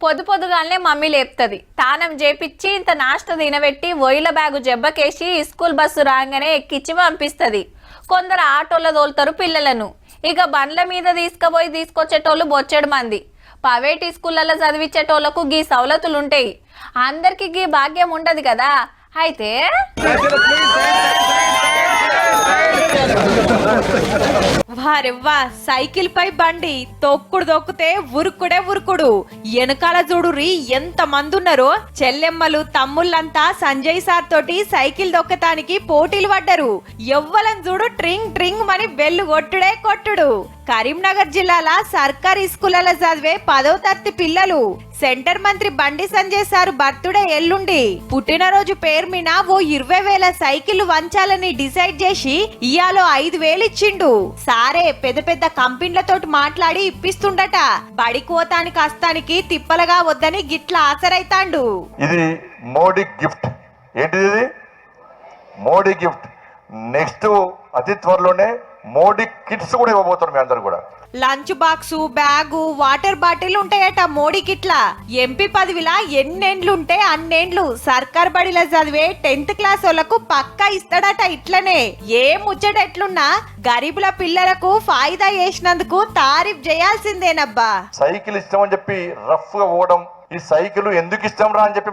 పొద్దు పొద్దుగానే మమ్మీ లేపుతుంది తానం చేపిచ్చి ఇంత నాష్ట తినబెట్టి ఒయిల బ్యాగు జెబ్బకేసి స్కూల్ బస్సు రాగానే ఎక్కిచ్చి పంపిస్తుంది కొందరు ఆటోలో తోలుతారు పిల్లలను ఇక బండ్ల మీద తీసుకుపోయి తీసుకొచ్చేటోళ్ళు బొచ్చెడు మంది ప్రైవేట్ స్కూళ్ళల్లో చదివించేటోళ్ళకు గీ సవలతులు ఉంటాయి అందరికి గీ భాగ్యం ఉండదు కదా అయితే వారెవ్వా సైకిల్ పై బండి తొక్కుడు తొక్కితే ఉరుకుడే ఉరుకుడు వెనకాల చూడురి ఎంత మంది ఉన్నారో చెల్లెమ్మలు తమ్ముళ్ళంతా సంజయ్ సార్ తోటి సైకిల్ దొక్కటానికి పోటీలు పడ్డరు. ఎవ్వలం చూడు ట్రింగ్ ట్రింగ్ మని బెల్లు కొట్టుడే కొట్టుడు. కరీంనగర్ జిల్లాల సర్కారీ స్కూళ్ళలో చదివే పదో తరగతి పిల్లలు. సెంటర్ మంత్రి బండి సంజయ్ సార్ బర్త్డే ఎల్లుండి. పుట్టినరోజు పేరు మీద ఓ ఇరవై వేల సైకిల్ వంచాలని డిసైడ్ చేసి ఇయాలో ఐదు వేలు ఇచ్చిండు. సారే పెద్ద పెద్ద కంపెనీలతోటి మాట్లాడి ఇప్పిస్తుండట. బడి కోతానికి అస్తానికి తిప్పలగా వద్దని గిట్ల ఆసరైతాండు. ఇది మోడీ గిఫ్ట్. ఏంటిది మోడీ గిఫ్ట్. నెక్స్ట్ అతి త్వరలోనే మోడీ కిట్స్ కూడా ఇవ్వబోతున్నారు మీ అందరు కూడా. Lunch box bag water bottle ఉంటాయట మోడీ గిట్ల ఎంపీ పదవిలా ఎన్నెండ్లుంటే అన్నెండ్లు. సర్కార్ బడిలో చదివే టెన్త్ క్లాస్ వాళ్ళకు పక్కా ఇస్తాడట ఇట్లనే. ఏ ముచ్చట ఎట్లున్నా గరీబుల పిల్లలకు ఫాయిదా చేసినందుకు తారీఫ్ చేయాల్సిందేనబ్బా. సైకిల్ ఇష్టం అని చెప్పి రఫ్గా పోవడం ఈ సైకిల్ ఎందుకు ఇష్టం రా అని చెప్పి